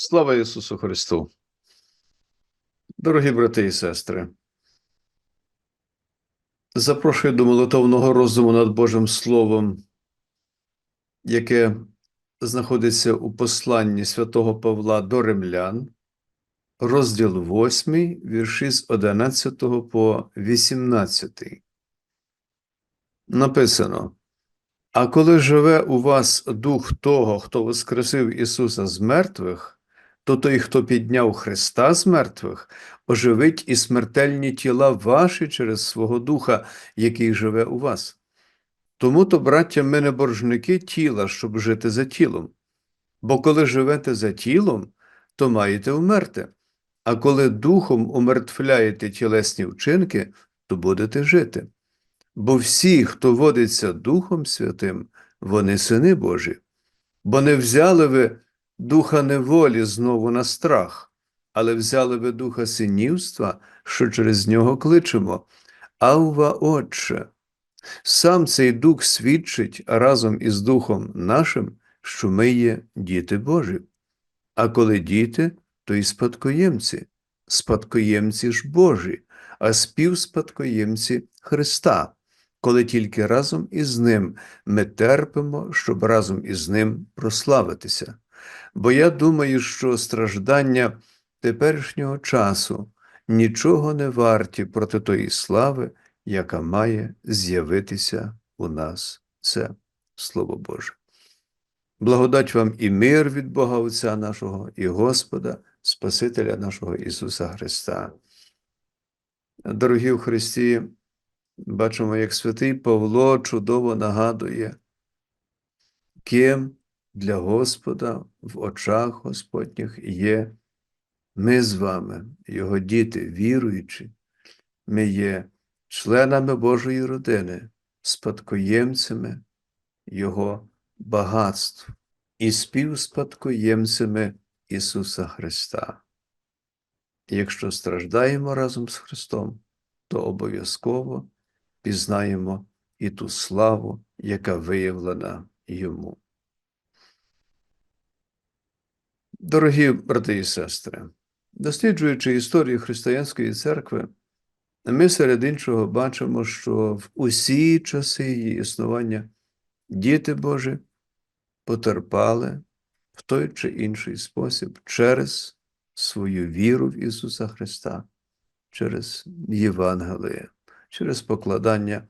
Слава Ісусу Христу! Дорогі брати і сестри, запрошую до молитовного розуму над Божим Словом, яке знаходиться у посланні святого Павла до римлян, розділ 8, вірші з 11 по 18. Написано: А коли живе у вас дух того, хто воскресив Ісуса з мертвих, то той, хто підняв Христа з мертвих, оживить і смертельні тіла ваші через свого Духа, який живе у вас. Тому то, браття, ми не боржники тіла, щоб жити за тілом. Бо коли живете за тілом, то маєте вмерти, а коли духом умертвляєте тілесні вчинки, то будете жити. Бо всі, хто водиться Духом Святим, вони сини Божі, бо не взяли ви духа неволі знову на страх, але взяли ви духа синівства, що через нього кличемо. Авва, Отче, сам цей дух свідчить разом із Духом нашим, що ми є діти Божі. А коли діти, то і спадкоємці, спадкоємці ж Божі, а співспадкоємці Христа, коли тільки разом із Ним ми терпимо, щоб разом із Ним прославитися. Бо я думаю, що страждання теперішнього часу нічого не варті проти тої слави, яка має з'явитися у нас. Це Слово Боже. Благодать вам і мир від Бога Отця нашого і Господа, Спасителя нашого Ісуса Христа. Дорогі в Христі, бачимо, як святий Павло чудово нагадує, ким для Господа в очах Господніх є ми з вами, Його діти, віруючі, ми є членами Божої родини, спадкоємцями Його багатств і співспадкоємцями Ісуса Христа. Якщо страждаємо разом з Христом, то обов'язково пізнаємо і ту славу, яка виявлена Йому. Дорогі брати і сестри, досліджуючи історію християнської церкви, ми серед іншого бачимо, що в усі часи її існування діти Божі потерпали в той чи інший спосіб через свою віру в Ісуса Христа, через Євангеліє, через покладання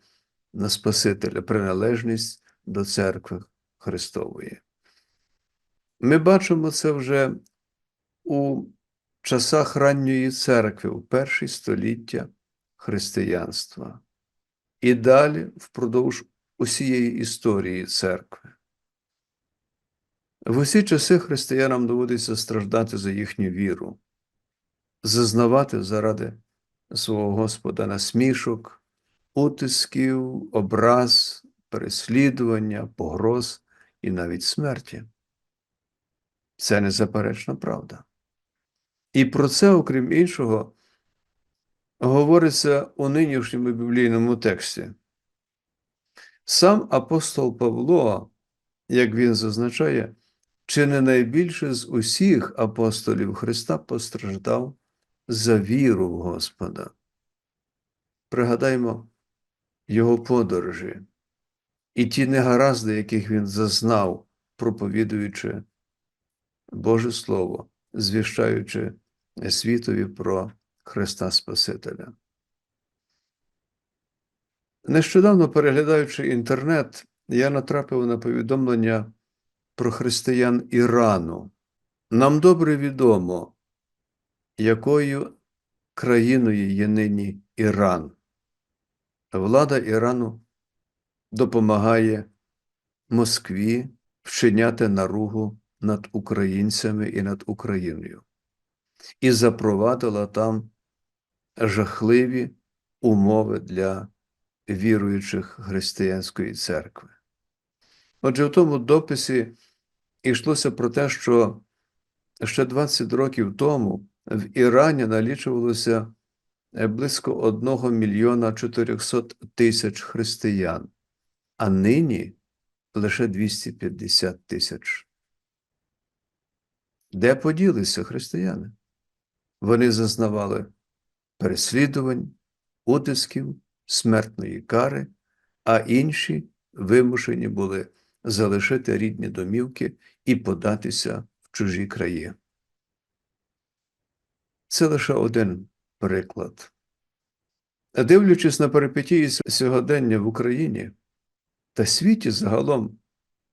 на Спасителя, приналежність до церкви Христової. Ми бачимо це вже у часах ранньої церкви, у перші століття християнства, і далі впродовж усієї історії церкви. В усі часи християнам доводиться страждати за їхню віру, зазнавати заради свого Господа насмішок, утисків, образ, переслідування, погроз і навіть смерті. Це незаперечна правда. І про це, окрім іншого, говориться у нинішньому біблійному тексті. Сам апостол Павло, як він зазначає, чи не найбільше з усіх апостолів Христа постраждав за віру в Господа. Пригадаймо його подорожі і ті негаразди, яких він зазнав, проповідуючи Боже Слово, звіщаючи світові про Христа Спасителя. Нещодавно переглядаючи інтернет, я натрапив на повідомлення про християн Ірану. Нам добре відомо, якою країною є нині Іран. Влада Ірану допомагає Москві вчиняти наругу над українцями і над Україною, і запровадила там жахливі умови для віруючих християнської церкви. Отже, в тому дописі йшлося про те, що ще 20 років тому в Ірані налічувалося близько 1 мільйона 400 тисяч християн, а нині лише 250 тисяч. Де поділися християни? Вони зазнавали переслідувань, утисків, смертної кари, а інші вимушені були залишити рідні домівки і податися в чужі краї. Це лише один приклад. Дивлячись на перипетії сьогодення в Україні та світі загалом,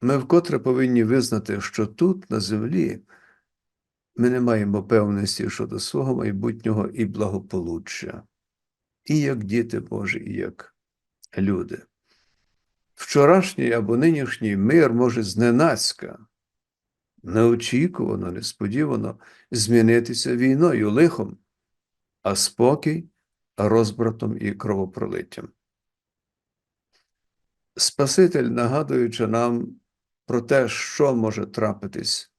ми вкотре повинні визнати, що тут, на землі, ми не маємо певності щодо свого майбутнього і благополуччя, і як діти Божі, і як люди. Вчорашній або нинішній мир може зненацька, неочікувано, несподівано змінитися війною, лихом, а спокій розбратом і кровопролиттям. Спаситель, нагадуючи нам про те, що може трапитись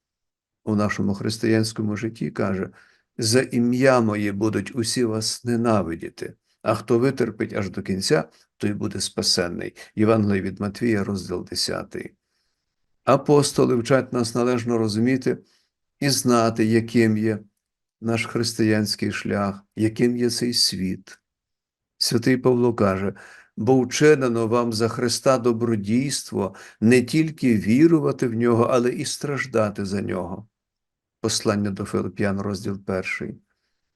у нашому християнському житті, каже: за ім'я моє будуть усі вас ненавидіти, а хто витерпить аж до кінця, той буде спасенний. Євангелій від Матвія, розділ 10. Апостоли вчать нас належно розуміти і знати, яким є наш християнський шлях, яким є цей світ. Святий Павло каже, бо вчинено вам за Христа добродійство не тільки вірувати в нього, але і страждати за нього. Послання до Филип'ян, розділ перший.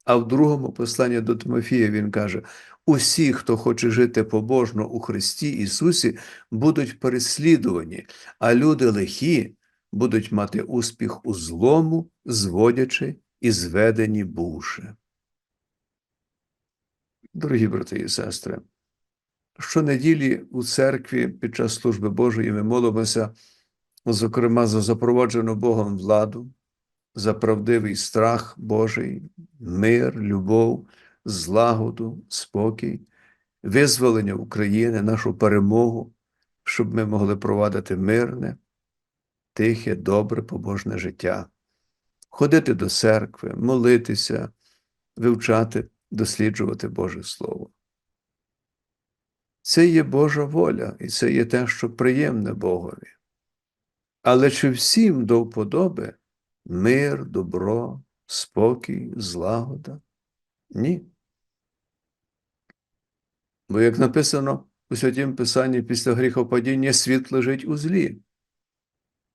А в другому посланні до Тимофія він каже: усі, хто хоче жити побожно у Христі Ісусі, будуть переслідувані, а люди лихі будуть мати успіх у злому, зводячи і зведені бувши. Дорогі брати і сестри, щонеділі у церкві під час служби Божої ми молимося, зокрема, за запроваджену Богом владу, за правдивий страх Божий, мир, любов, злагоду, спокій, визволення України, нашу перемогу, щоб ми могли провадити мирне, тихе, добре, побожне життя, ходити до церкви, молитися, вивчати, досліджувати Боже Слово. Це є Божа воля, і це є те, що приємне Богові. Але чи всім до вподоби мир, добро, спокій, злагода? Ні. Бо, як написано у Святім Писанні після гріхопадіння світ лежить у злі.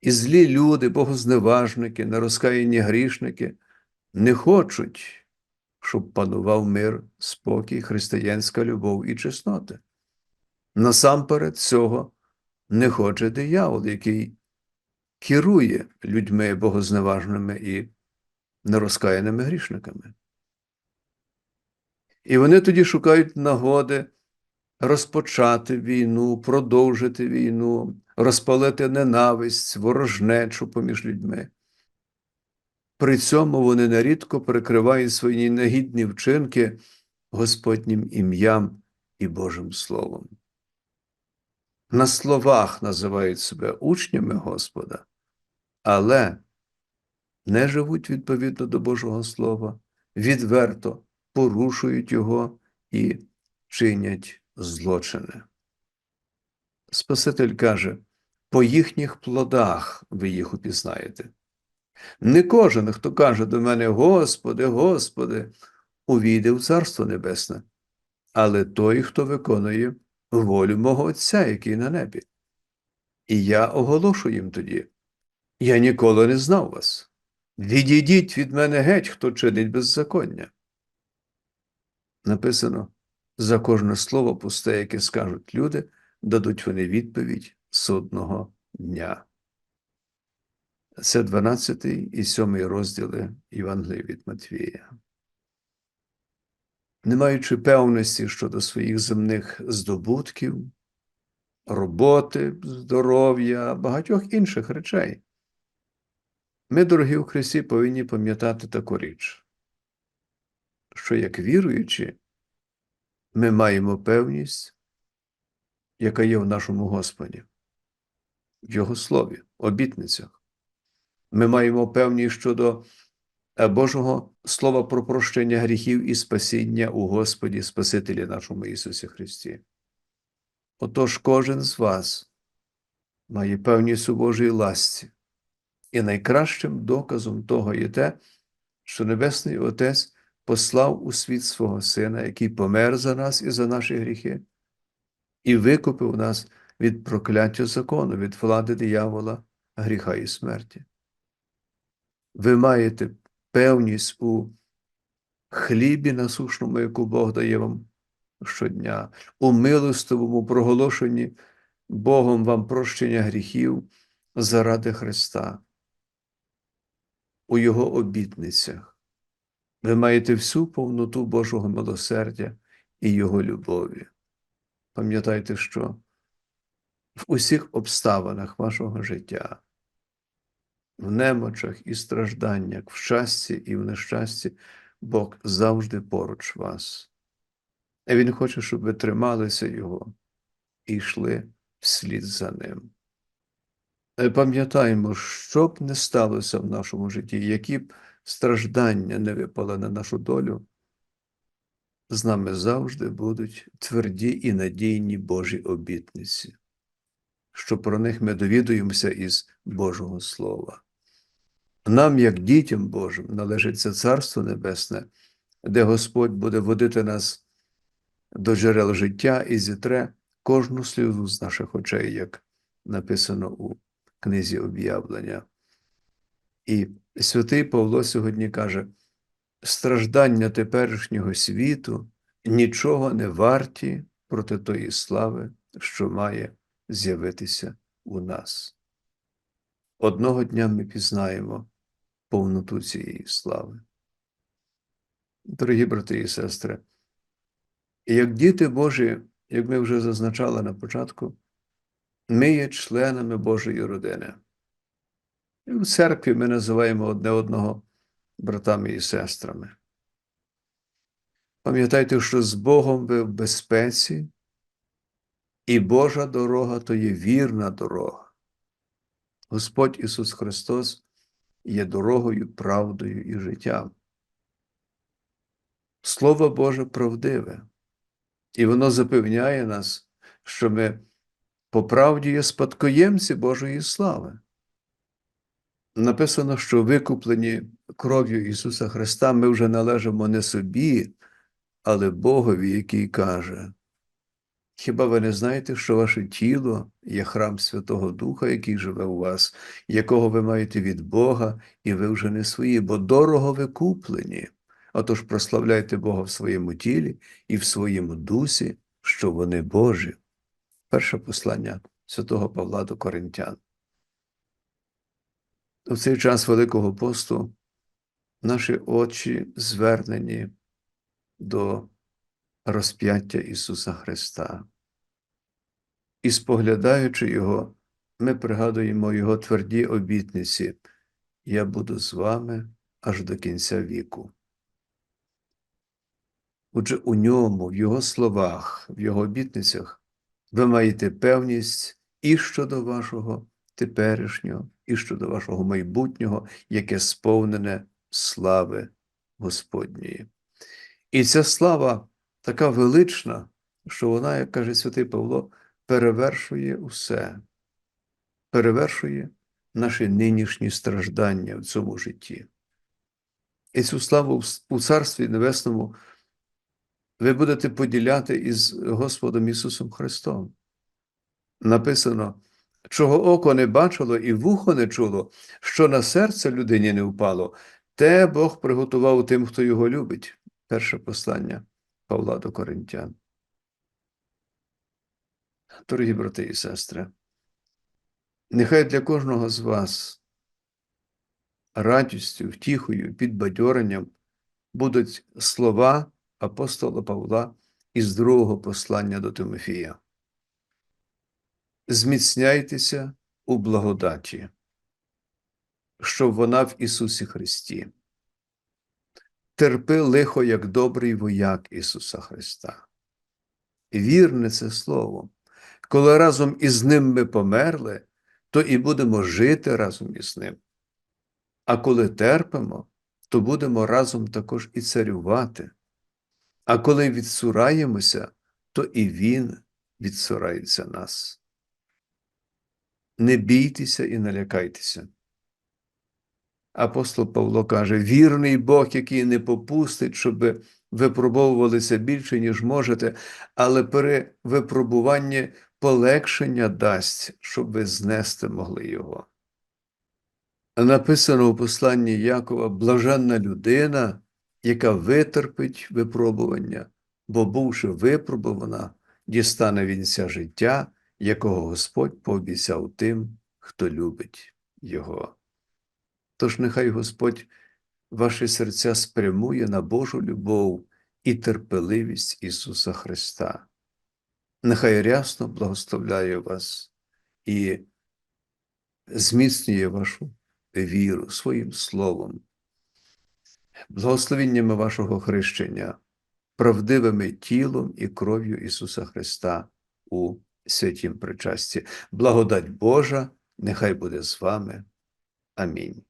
І злі люди, богозневажники, нерозкаяні грішники не хочуть, щоб панував мир, спокій, християнська любов і чесноти. Насамперед цього не хоче диявол, який керує людьми богозневажними і нерозкаяними грішниками. І вони тоді шукають нагоди розпочати війну, продовжити війну, розпалити ненависть, ворожнечу поміж людьми. При цьому вони нерідко прикривають свої негідні вчинки Господнім ім'ям і Божим Словом. На словах називають себе учнями Господа, але не живуть відповідно до Божого Слова, відверто порушують його і чинять злочини. Спаситель каже, по їхніх плодах ви їх упізнаєте. Не кожен, хто каже до мене, Господи, Господи, увійде в Царство Небесне, але той, хто виконує волю мого Отця, який на небі. І я оголошу їм тоді. Я ніколи не знав вас. Відійдіть від мене геть, хто чинить беззаконня. Написано за кожне слово пусте, яке скажуть люди, дадуть вони відповідь судного дня. Це 12 і 7 розділи Євангелії від Матвія. Не маючи певності щодо своїх земних здобутків, роботи, здоров'я, багатьох інших речей, ми, дорогі у Христі, повинні пам'ятати таку річ, що як віруючі, ми маємо певність, яка є в нашому Господі, в Його слові, обітницях. Ми маємо певність щодо Божого Слова про прощення гріхів і спасіння у Господі, Спасителі нашому Ісусі Христі. Отож, кожен з вас має певність у Божій ласці І найкращим доказом того є те, що Небесний Отець послав у світ свого Сина, який помер за нас і за наші гріхи, і викупив нас від прокляття закону, від влади диявола, гріха і смерті. Ви маєте певність у хлібі насушному, яку Бог дає вам щодня, у милостивому проголошенні Богом вам прощення гріхів заради Христа, у Його обітницях. Ви маєте всю повноту Божого милосердя і Його любові. Пам'ятайте, що в усіх обставинах вашого життя, в немочах і стражданнях, в щасті і в нещасті, Бог завжди поруч вас. І Він хоче, щоб ви трималися Його і йшли вслід за Ним. Пам'ятаємо, що б не сталося в нашому житті, які б страждання не випали на нашу долю, з нами завжди будуть тверді і надійні Божі обітниці, що про них ми довідуємося із Божого Слова. Нам, як дітям Божим, належить це Царство Небесне, де Господь буде водити нас до джерел життя і зітре кожну сльозу з наших очей, як написано у книзі об'явлення. І святий Павло сьогодні каже: страждання теперішнього світу нічого не варті проти тої слави, що має з'явитися у нас. Одного дня ми пізнаємо повноту цієї слави. Дорогі брати і сестри, як діти Божі, як ми вже зазначали на початку, ми є членами Божої родини. І в церкві ми називаємо одне одного братами і сестрами. Пам'ятайте, що з Богом ви в безпеці, і Божа дорога то є вірна дорога. Господь Ісус Христос є дорогою, правдою і життям. Слово Боже правдиве, і воно запевняє нас, що ми по правді є спадкоємці Божої слави. Написано, що викуплені кров'ю Ісуса Христа ми вже належимо не собі, але Богові, який каже: Хіба ви не знаєте, що ваше тіло є храм Святого Духа, який живе у вас, якого ви маєте від Бога, і ви вже не свої, бо дорого ви куплені. Отож прославляйте Бога в своєму тілі і в своєму дусі, що вони Божі. Перше послання святого Павла до Коринтян. У цей час Великого посту наші очі звернені до розп'яття Ісуса Христа. І споглядаючи Його, ми пригадуємо Його тверді обітниці Я буду з вами аж до кінця віку. Отже, у ньому, в Його словах, в Його обітницях, ви маєте певність і щодо вашого теперішнього, і щодо вашого майбутнього, яке сповнене слави Господньої. І ця слава така велична, що вона, як каже святий Павло, перевершує усе, перевершує наші нинішні страждання в цьому житті. І цю славу у Царстві Небесному ви будете поділяти із Господом Ісусом Христом. Написано, чого око не бачило і вухо не чуло, що на серце людині не впало, те Бог приготував тим, хто його любить. Перше послання Павла до Коринтян. Дорогі брати і сестри, нехай для кожного з вас радістю, втіхою, підбадьоренням будуть слова апостола Павла із другого послання до Тимофія. Зміцняйтеся у благодаті, щоб вона в Ісусі Христі. Терпи лихо, як добрий вояк Ісуса Христа. Вірне це Слово. Коли разом із Ним ми померли, то і будемо жити разом із Ним. А коли терпимо, то будемо разом також і царювати. А коли відсураємося, то і Він відсурається нас. Не бійтеся і не лякайтеся. апостол Павло каже: вірний Бог, який не попустить, щоб випробовувалися більше, ніж можете, але при випробуванні полегшення дасть, щоб ви знести могли його. Написано у посланні Якова блаженна людина, яка витерпить випробування, бо, бувши випробувана, дістане вінця життя, якого Господь пообіцяв тим, хто любить Його. Тож нехай Господь ваші серця спрямує на Божу любов і терпеливість Ісуса Христа. Нехай рясно благословляє вас і зміцнює вашу віру своїм словом, благословіннями вашого хрещення, правдивими тілом і кров'ю Ісуса Христа у святім причасті. Благодать Божа, нехай буде з вами. Амінь.